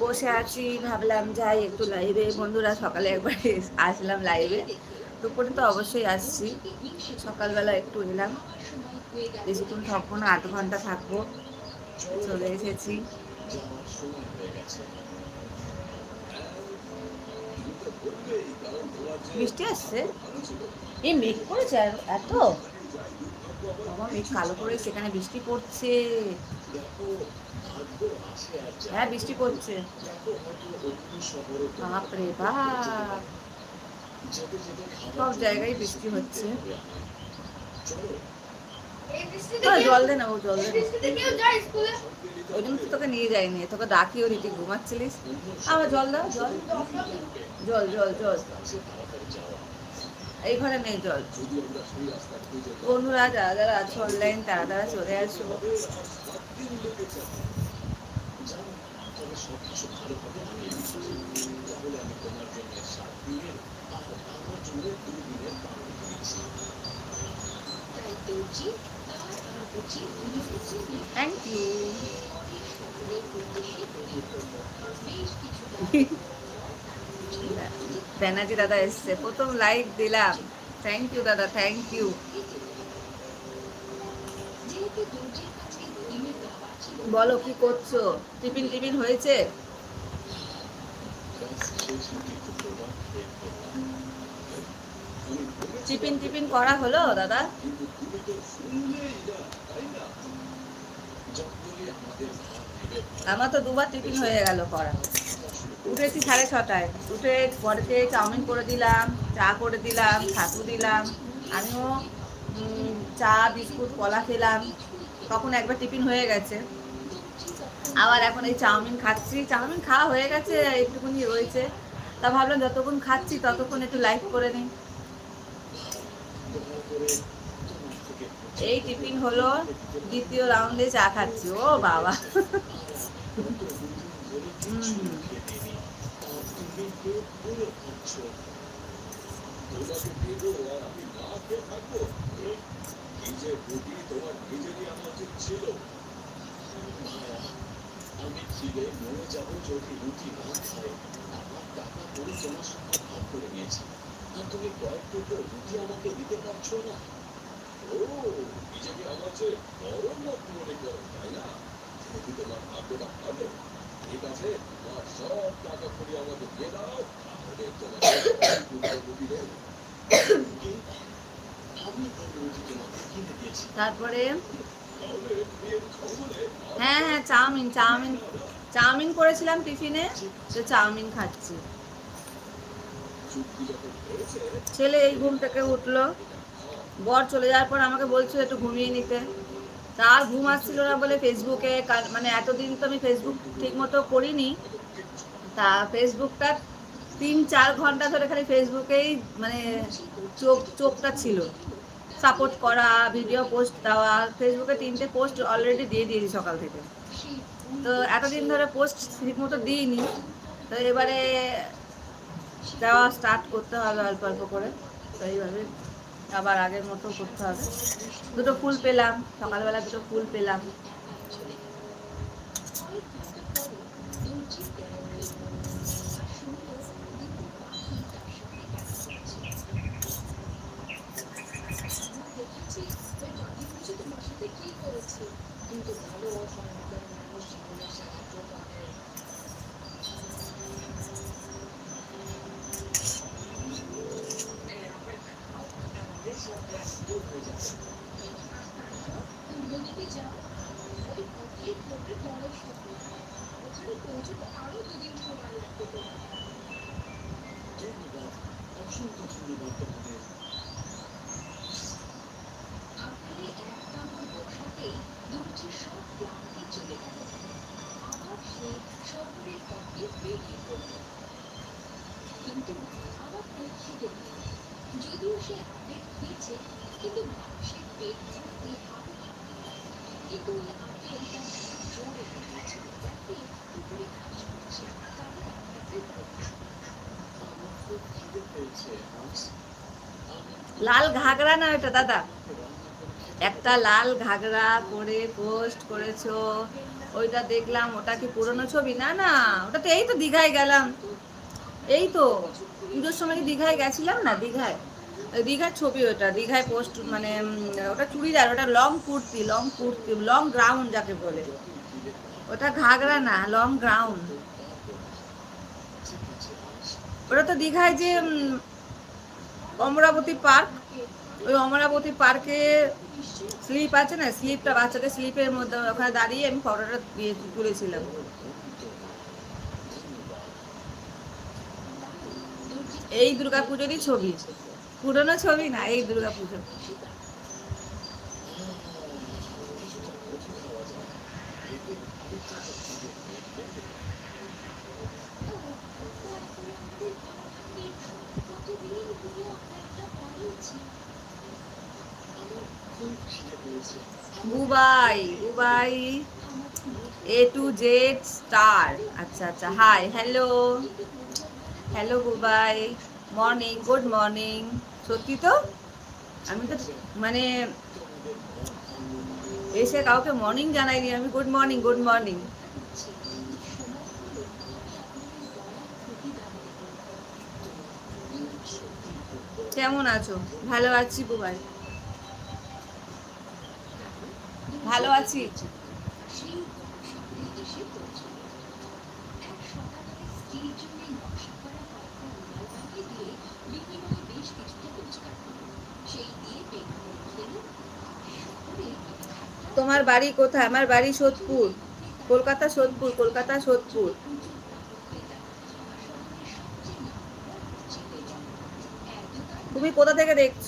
বসে আছি, ভাবলাম যাই একটু লাইভে বন্ধুরা, সকালে একবার আসলাম লাইভে দুপুরে তো অবশ্যই আসছি। সকালবেলা একটু এলাম বেশিক্ষণ থাকব না, আধ ঘণ্টা থাকব। চলে এসেছি। বৃষ্টি আসছে? এই মেঘ করেছে এত? মেঘ কালো করে সেখানে বৃষ্টি পড়ছে। হ্যাঁ বৃষ্টি পড়ছে। বাপরে বাপ। সব জায়গায় বৃষ্টি হচ্ছে। জল দে না ও জল ওই জন্য তো তোকে নিয়ে যায়নি তোকে ডাকিও দিদি ঘুমাচ্ছিলিস। আবার জল দাও জল। জল জল জল। এই ঘরে নেই জল। বন্ধুরা যারা যারা আছে অনলাইন তারা তারা চলে আসো। থ্যাংক ইউ ব্যানার্জি দাদা এসছে প্রথম লাইক দিলাম থ্যাংক ইউ দাদা থ্যাংক ইউ বলো কি করছ? টিফিন টিফিন হয়েছে? টিফিন টিফিন করা হলো, দাদা? আমার তো দুবার টিফিন হয়ে গেল করা। উঠেছি সাড়ে ছটায়। উঠে পরেতে চাউমিন করে দিলাম, চা করে দিলাম ছাতু দিলাম। আমিও চা, বিস্কুট, কলা খেলাম। তখন একবার টিফিন হয়ে গেছে। আবার এখন এই চাউমিন খাচ্ছি। চাউমিন খাওয়া হয়ে গেছে, একটুখানি রয়েছে। তা ভাবলাম যতক্ষণ খাচ্ছি ততক্ষণ একটু লাইক করে নিই। এই টিফিন হলো দ্বিতীয় রাউন্ডে চা খাচ্ছি। ও বাবা। হুম। আমি খিদে মরে যাব যদি রুটি না খাই আমার টাকা তোমার সঙ্গে ভাগ করে নিয়েছি আর তুমি কয়েক টুকরো আমাকে দিতে পারছ না ও নিজেকে আমার চেয়ে বড় লোক মনে তাই না যদি তোমার ভাগ্যটা ভালো ঠিক আছে তোমার সব টাকা করে আমাকে দিয়ে দাও তাহলে আমি রুটি তোমাকে কিনে দিয়েছি তারপরে হ্যাঁ হ্যাঁ চাউমিন চাউমিন চাউমিন করেছিলাম টিফিনে, তো চাউমিন খাচ্ছি। ছেলে এই ঘুম থেকে উঠল। বর চলে যাওয়ার পর আমাকে বলছিল একটু ঘুমিয়ে নিতে। তার ঘুম আসছিল না বলে ফেসবুকে মানে এতদিন তো আমি ফেসবুক ঠিক মতো করিনি। তা ফেসবুকটা তিন চার ঘণ্টা ধরে খালি ফেসবুকেই মানে চোখ চোখটা ছিল। সাপোর্ট করা ভিডিও পোস্ট দেওয়া ফেসবুকে তিনটে পোস্ট অলরেডি দিয়ে দিয়েছি সকাল থেকে। তো এতদিন ধরে পোস্ট ঠিক মতো দিইনি। তো এবারে দেওয়া স্টার্ট করতে হবে অল্প অল্প করে। তো এইভাবে আবার আগের মতো করতে হবে। দুটো ফুল পেলাম, সকালবেলা দুটো ফুল পেলাম ধন্যবাদ অসংখ্য ধন্যবাদ তোমাদের যদিও সে আপডেট দিয়েছে কিন্তু মানুষের পেট ভর্তি হবে কিন্তু ওই আপডেটটা জোরে দিয়েছে যাতে উপরে কাজ করছে তাদের আপডেট আমার খুব খিদে পেয়েছে আজ আমি লাল ঘাগরা না ওটা দাদা? একটা লাল ঘাগরা করে পোস্ট করেছ। ওইটা দেখলাম, ওটা কি পুরনো ছবি? না না, ওটা তো এই তো দীঘায় গেলাম। এই তো, পুজোর সময় দীঘায় গেছিলাম না? দীঘায়। দীঘার ছবি ওটা, দীঘায় পোস্ট মানে ওটা চুড়িদার, ওটা long kurti long kurti long ground যাকে বলে। ওটা ঘাগরা না লং গ্রাউন্ড ওটা তো দীঘায় যে অমরাবতী পার্ক ওই অমরাবতী পার্কে স্লিপ আছে না স্লিপটা বাচ্চাদের স্লিপের মধ্যে, ওখানে দাঁড়িয়ে আমি ফটোটা তুলেছিলাম। এই দুর্গা পুজোরই ছবি। পুরনো ছবি না, এই Durga Pujo Bubai Bubai A to Z star আচ্ছা আচ্ছা hi hello hello Bubai. Morning good morning সত্যি তো? আমি তো মানে এসে কাউকে মর্নিং জানাই জানাইনি, আমি গুড মর্নিং গুড মর্নিং কেমন আছো? ভালো আছি বুবাই। ভালো আছি সঙ্গে এসে পৌঁছল এক সকালে স্ত্রীর জন্য নকশা করা কয়েকটা রুমাল বানিয়ে দিয়ে বিনিময়ে বেশ কিছুটা রোজগার করল সেই দিয়ে পেট ভরে খেল শহরে তোমার বাড়ি কোথায়? আমার বাড়ি সোদপুর। কলকাতা সোদপুর কলকাতা সোদপুর। তুমি কোথা থেকে দেখছ?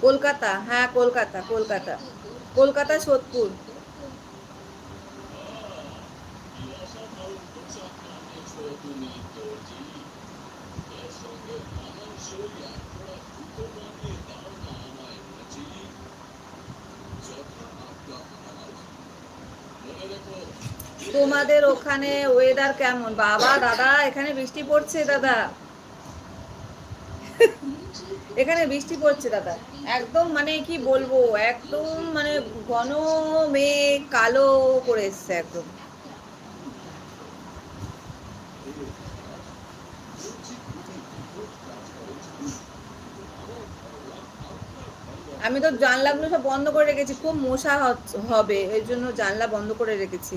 কলকাতা হ্যাঁ কলকাতা কলকাতা। কলকাতা সোদপুর। তোমাদের ওখানে ওয়েদার কেমন? বাবা, দাদা, এখানে বৃষ্টি পড়ছে, দাদা। এখানে বৃষ্টি পড়ছে, দাদা। একদম মানে কি বলব, একদম মানে ঘন মেঘ, কালো করে এসছে একদম। আমি তো জানলাগুলো সব বন্ধ করে রেখেছি, খুব মশা হবে। এর জন্য জানলা বন্ধ করে রেখেছি।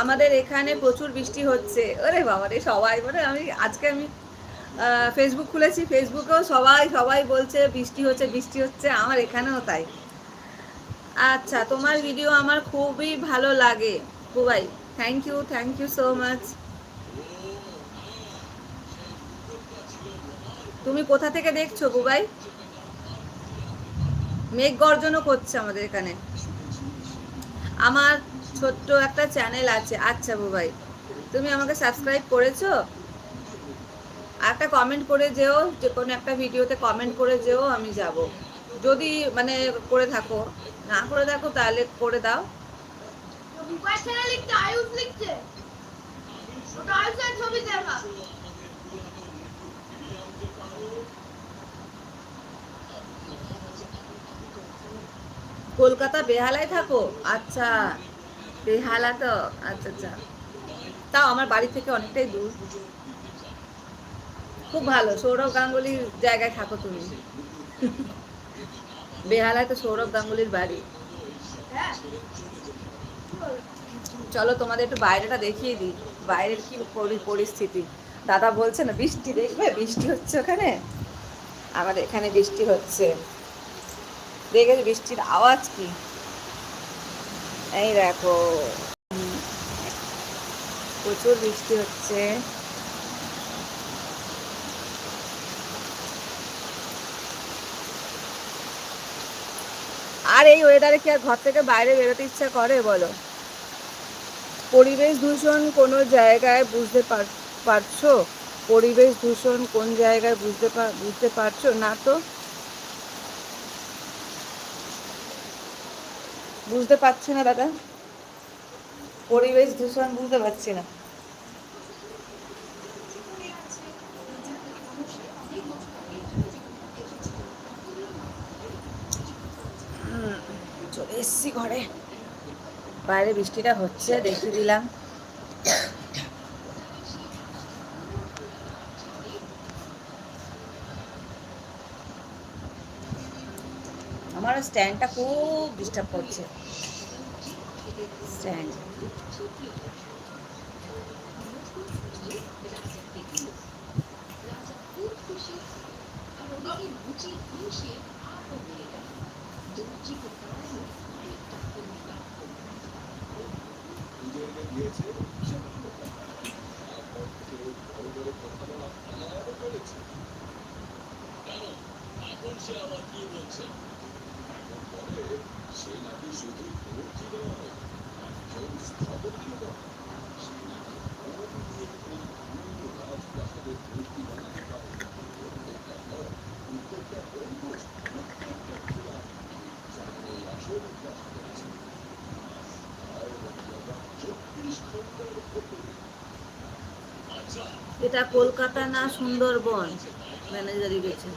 আমাদের এখানে প্রচুর বৃষ্টি হচ্ছে। ওরে বাবা রে, সবাই মানে আমি, আজকে আমি ফেসবুক খুলেছি ফেসবুকেও সবাই সবাই বলছে বৃষ্টি হচ্ছে বৃষ্টি হচ্ছে, আমার এখানেও তাই। আচ্ছা তোমার ভিডিও আমার খুবই ভালো লাগে। খুবাই thank you thank you so much তুমি কোথা থেকে দেখছ বুবাই? মেঘ গর্জনও করছে আমাদের এখানে। আমার ছোট্ট একটা চ্যানেল আছে। আচ্ছা বুবাই তুমি আমাকে সাবস্ক্রাইব করেছ? আর একটা কমেন্ট করে যেও যে কোনো একটা ভিডিওতে কমেন্ট করে যেও আমি যাব। যদি মানে করে থাকো না করে থাকো তাহলে করে দাও। কলকাতা বেহালায় থাকো? আচ্ছা। বেহালা তো আচ্ছা আচ্ছা। তাও আমার বাড়ি থেকে অনেকটাই দূর। খুব ভালো, সৌরভ গাঙ্গুলির জায়গায় থাকো তুমি। বেহালায় তো সৌরভ গাঙ্গুলির বাড়ি। চলো তোমাদের একটু বাইরেটা দেখিয়ে দিই। বাইরের কি পরিস্থিতি? দাদা বলছে না, বৃষ্টি দেখবে? বৃষ্টি হচ্ছে ওখানে? আমাদের এখানে বৃষ্টি হচ্ছে। দেখেছি বৃষ্টির আওয়াজ কি? এই দেখো। প্রচুর বৃষ্টি হচ্ছে। আর এই ওয়েদারে কি আর ঘর থেকে বাইরে বেরোতে ইচ্ছা করে, বলো? পরিবেশ দূষণ কোনো জায়গায় বুঝতে পার- পারছ? পরিবেশ দূষণ কোন জায়গায় বুঝতে বুঝতে পারছ? না তো? বুঝতে পারছি না দাদা। পরিবেশ দূষণ বুঝতে পারছি না। চলে এসছি ঘরে। বাইরে বৃষ্টিটা হচ্ছে, দেখিয়ে দিলাম। স্ট্যান্ডটা খুব ডিস্টার্ব করছে। স্ট্যান্ড রাজা খুব খুশি আর ওদিকে লুচি ঘুষে আরও বেড়ে গেল দর্জিকে পড়ানো অনেকটা কমে গেল নিজেকে দিয়েছে তারপর থেকে বড় বড় কথা বলা আরও বেড়েছে কেন এখন সে আবার কি বলছে এখন বলে সে নাকি শুধু নয় একজন স্থপতি সে নাকি বানাতে পারে আসল প্রাসাদের এটা কলকাতা না সুন্দরবন? ম্যানেজারই গেছে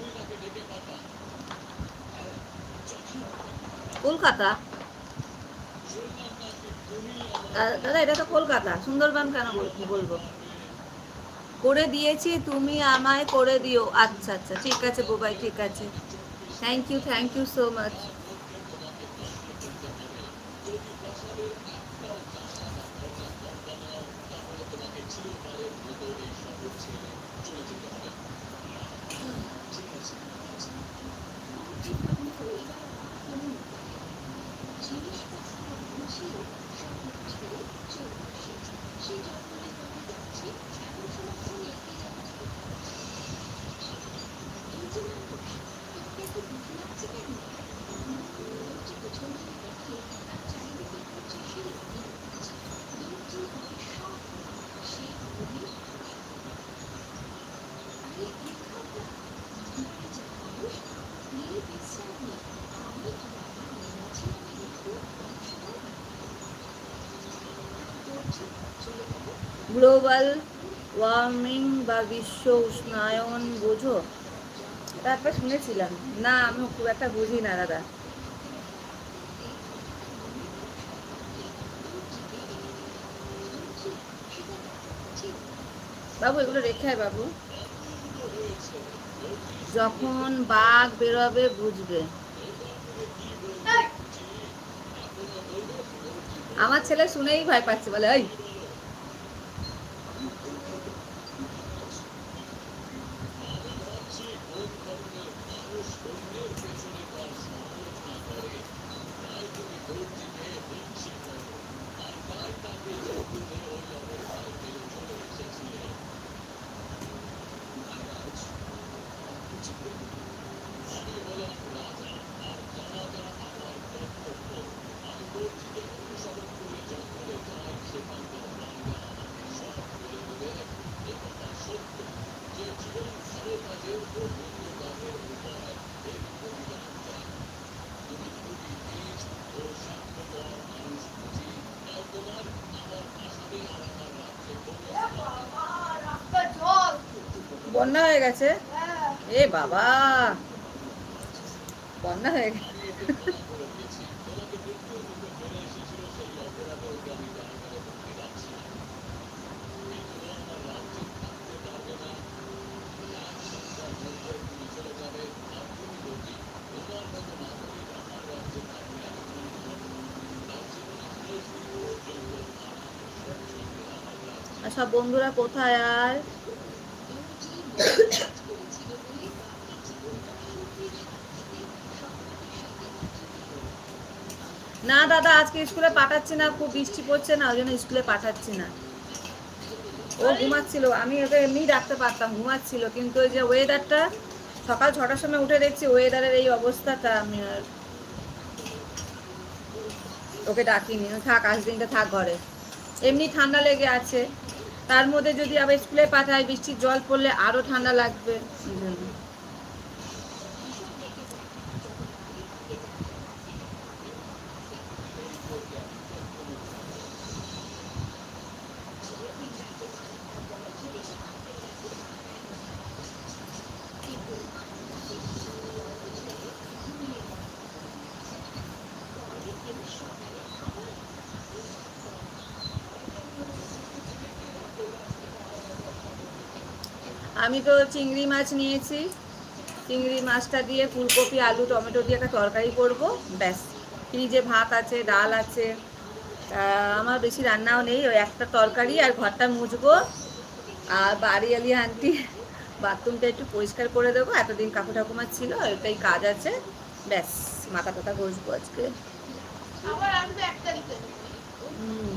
কলকাতা? দাদা, এটা তো কলকাতা। সুন্দরবন কেন বলব? করে দিয়েছি, তুমি আমায় করে দিও। আচ্ছা আচ্ছা ঠিক আছে, বোবাই, ঠিক আছে। Thank you thank you so much জিনিসপত্র গুছিয়ে সব ছেড়ে চলে এসেছে সে জঙ্গলে পথে যাচ্ছে এমন সময় ফোন এগিয়ে যাচ্ছে এই যে মানুষ তোকে এত দুঃখ লাগছে কেন লোকটি পেছন থেকে দেখে তার চারিদিকে ঘুরছে সেই লোকটি হয় সব সে ঘুমিয়ে আরে এই খাবলা ঘরে যা মানুষ নিয়ে বিশ্রাম নিয়ে আমি আর আমার মাঝে আমি একটু সময় করছি চলে গেল গ্লোবাল ওয়ার্মিং বা বিশ্ব উষ্ণায়ন বোঝো? তারপর শুনেছিলাম। না, আমি খুব একটা বুঝি না, দাদা। বাবু, এগুলো রেখে আয়, বাবু। যখন বাঘ বেরোবে, বুঝবে। আমার ছেলে শুনেই ভয় পাচ্ছে বলে ওই বন্যা হয়ে গেছে। এ বাবা। বন্যা হয়ে গেছে। সব বন্ধুরা কোথায় আর না দাদা আজকে স্কুলে পাঠাচ্ছি না, খুব বৃষ্টি পড়ছে না, ওই জন্য স্কুলে পাঠাচ্ছি না। ও ঘুমাচ্ছিল, আমি ওকে এমনি ডাকতে পারতাম, ঘুমাচ্ছিল, কিন্তু ওই যে ওয়েদারটা সকাল ছটার সময় উঠে দেখছি ওয়েদারের এই অবস্থাটা, আমি আর ওকে ডাকিনি থাক, আজ দিনটা থাক ঘরে। এমনি ঠান্ডা লেগে আছে, তার মধ্যে যদি আবার স্কুলে পাঠাই বৃষ্টির জল পড়লে আরও ঠান্ডা লাগবে আমি তো চিংড়ি মাছ নিয়েছি। চিংড়ি মাছটা দিয়ে ফুলকপি আলু টমেটো দিয়ে একটা তরকারি করব ব্যাস। ফ্রিজে ভাত আছে ডাল আছে। আমার বেশি রান্নাও নেই ওই একটা তরকারি আর ঘরটা মুছবো। আর বাড়ি আলি আনটি বাথরুমটা একটু পরিষ্কার করে দেবো। এতদিন কাকু ঠাকুমার ছিল ওইটাই কাজ আছে। ব্যাস মাথা টাথা ঘষবো আজকে। হুম।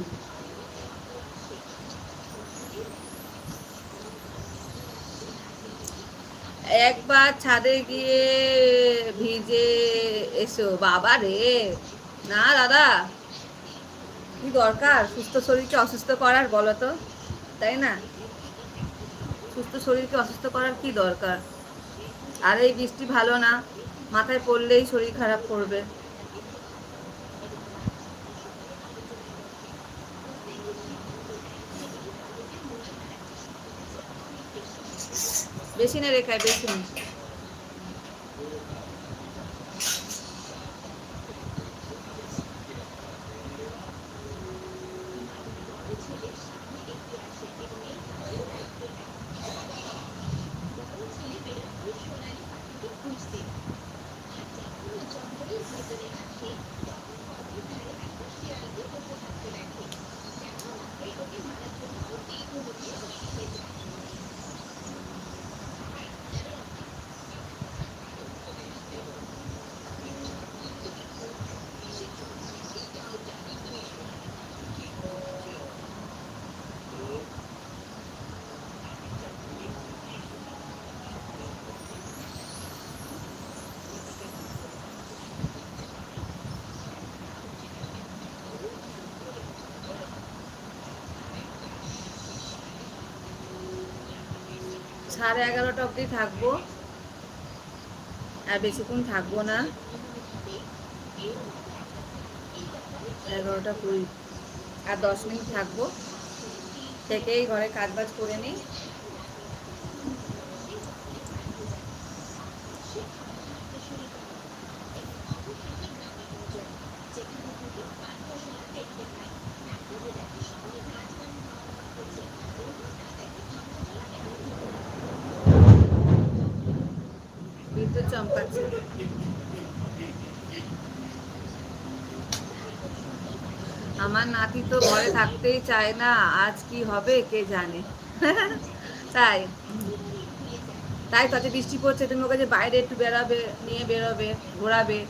একবার ছাদে গিয়ে ভিজে এসো। বাবা রে। না, দাদা। কি দরকার? সুস্থ শরীরকে অসুস্থ করার, বলো তো। তাই না? সুস্থ শরীরকে অসুস্থ করার কি দরকার? আর এই বৃষ্টি ভালো না। মাথায় পড়লেই শরীর খারাপ করবে। বেশি না রেখায় বেশি না। সাড়ে এগারোটা অবধি থাকব। আর বেশিক্ষণ থাকব না। এগারোটা কুড়ি। আর দশ মিনিট থাকব। থেকেই ঘরে কাজ বাজ করে নিই। আমার নাতি তো ঘরে থাকতেই চায় না, আজ কি হবে কে জানে। তাই। তাই তাতে বৃষ্টি পড়ছে, তুমি ওকে যে বাইরে একটু বেরাবে নিয়ে বেরোবে, ঘোরাবে,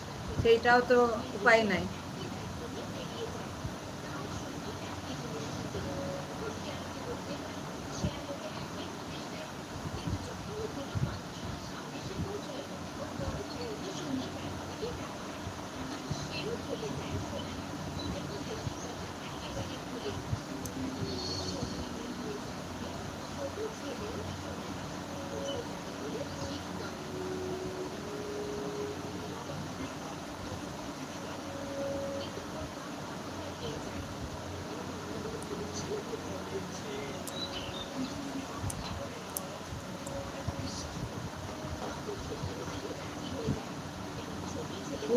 সেইটাও তো উপায় নাই।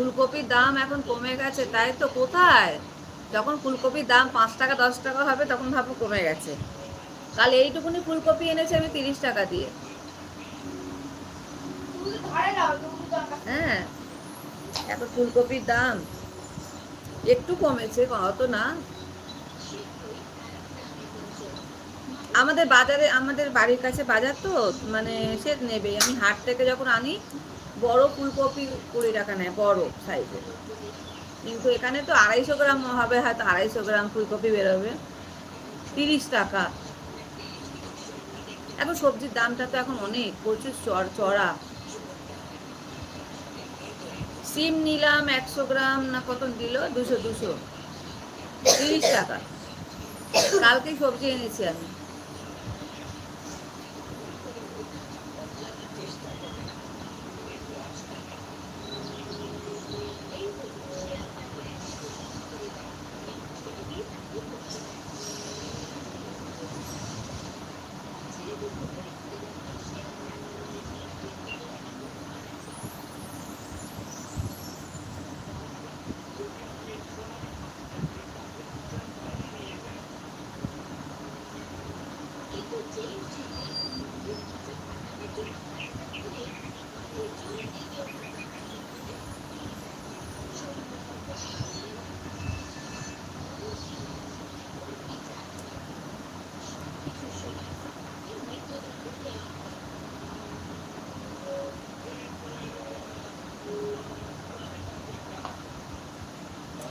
ফুলকপির দাম এখন কমে গেছে, তাই তো কোথায়? যখন ফুলকপির দাম পাঁচ টাকা, দশ টাকা হবে, তখন ভাবো কমে গেছে। কাল এইটুকুনি ফুলকপি এনেছি আমি তিরিশ টাকা দিয়ে। হ্যাঁ এত ফুলকপির দাম। একটু কমেছে, অত না। আমাদের বাজারে, আমাদের বাড়ির কাছে বাজার তো মানে সে নেবে আমি হাট থেকে যখন আনি বড় ফুলকপি কুড়ি টাকা নেয়, বড় সাইজের কিন্তু এখানে তো আড়াইশো গ্রাম হবে, হয়তো আড়াইশো গ্রাম ফুলকপি বেরোবে। তিরিশ টাকা। এখন সবজির দামটা তো এখন অনেক, প্রচুর চড় চড়া। সিম নিলাম একশো গ্রাম না কত দিল? দুশো দুশো। তিরিশ টাকা। কালকেই সবজি এনেছি আমি।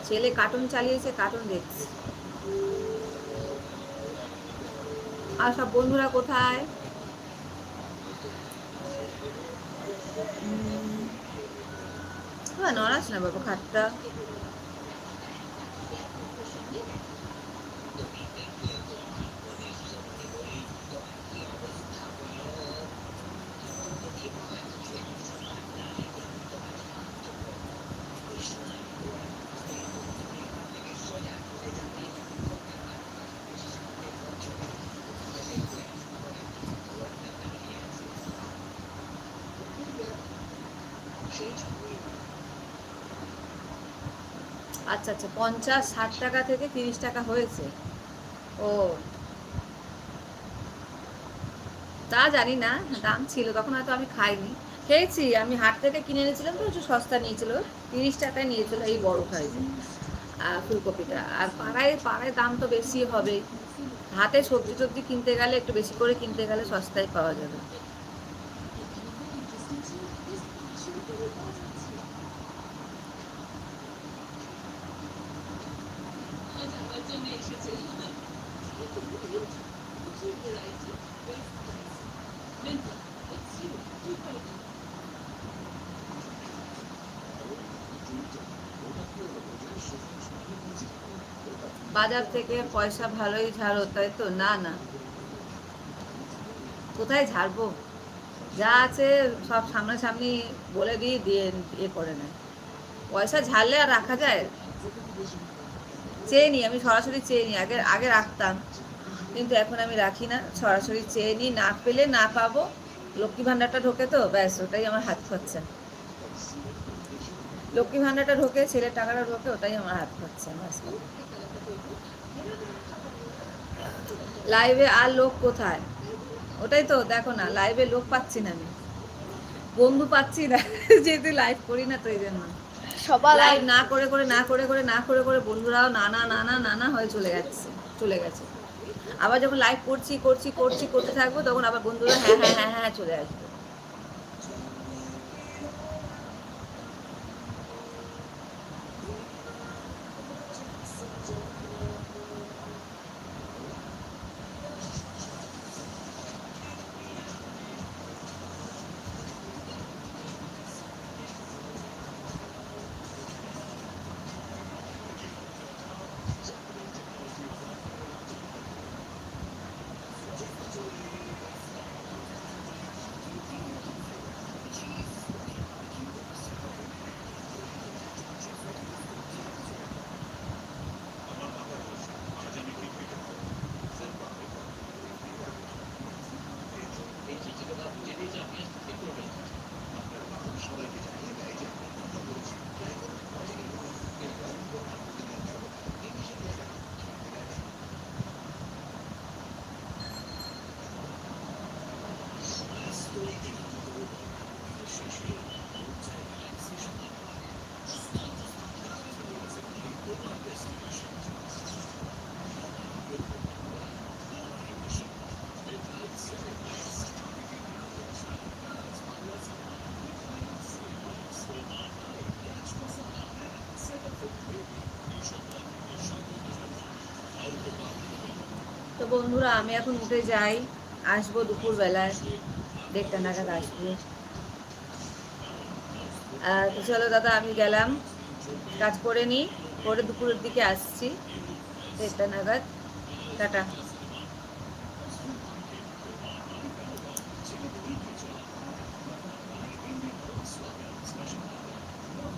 ছেলে কার্টুন চালিয়েছে কার্টুন দেখছে। আর সব বন্ধুরা কোথায়? হ্যাঁ নড়াস না বাবা খাটটা। আচ্ছা আচ্ছা পঞ্চাশ, ষাট টাকা থেকে তিরিশ টাকা হয়েছে। ও। তা জানি না, দাম ছিল, তখন হয়তো আমি খাইনি। খেয়েছি, আমি হাট থেকে কিনে এনেছিলাম তো, একটু সস্তা নিয়েছিল। তিরিশ টাকায় নিয়েছিল এই বড় সাইজে আর ফুলকপিটা। আর পাড়ায় পাড়ায় দাম তো বেশি হবে। হাতে সবজি টবজি কিনতে গেলে, একটু বেশি করে কিনতে গেলে সস্তায় পাওয়া যাবে। বাজার থেকে পয়সা ভালোই ঝাড়ো, তাই তো? না না। কোথায় ঝাড়বো? যা আছে সব সামনাসামনি বলে দিয়ে দিয়ে ইয়ে করে নেয়। পয়সা ঝাড়লে আর রাখা যায়? চেয়ে নিই, আমি সরাসরি চেয়ে নিই। আগে আগে রাখতাম, কিন্তু এখন আমি রাখি না। সরাসরি চেয়ে নিই, না পেলে না পাবো। লক্ষ্মী ভাণ্ডারটা ঢোকে তো, ব্যাস, ওটাই আমার হাত খরচা। লক্ষ্মী ভাণ্ডারটা ঢোকে, ছেলের টাকাটা ঢোকে, ওটাই আমার হাত খরচা, ব্যাস। লাইভে আর লোক কোথায়? ওটাই তো দেখো না লাইভে লোক পাচ্ছি না আমি। বন্ধু পাচ্ছি না যেহেতু লাইভ করি না তো এই জন্য। সবার লাইভ না করে করে না করে করে না করে করে বন্ধুরাও নানা নানা নানা হয়ে চলে যাচ্ছে চলে গেছে। আবার যখন লাইভ করছি করছি করছি করতে থাকব তখন আবার বন্ধুরা হ্যাঁ হ্যাঁ হ্যাঁ হ্যাঁ চলে আসবে তো বন্ধুরা, আমি এখন উঠে যাই। আসব দুপুরবেলায়। দেড়টা নাগাদ আসব। তো চলো দাদা, আমি গেলাম। কাজ করে নিই করে দুপুরের দিকে আসছি। দেড়টা নাগাদ। টাটা।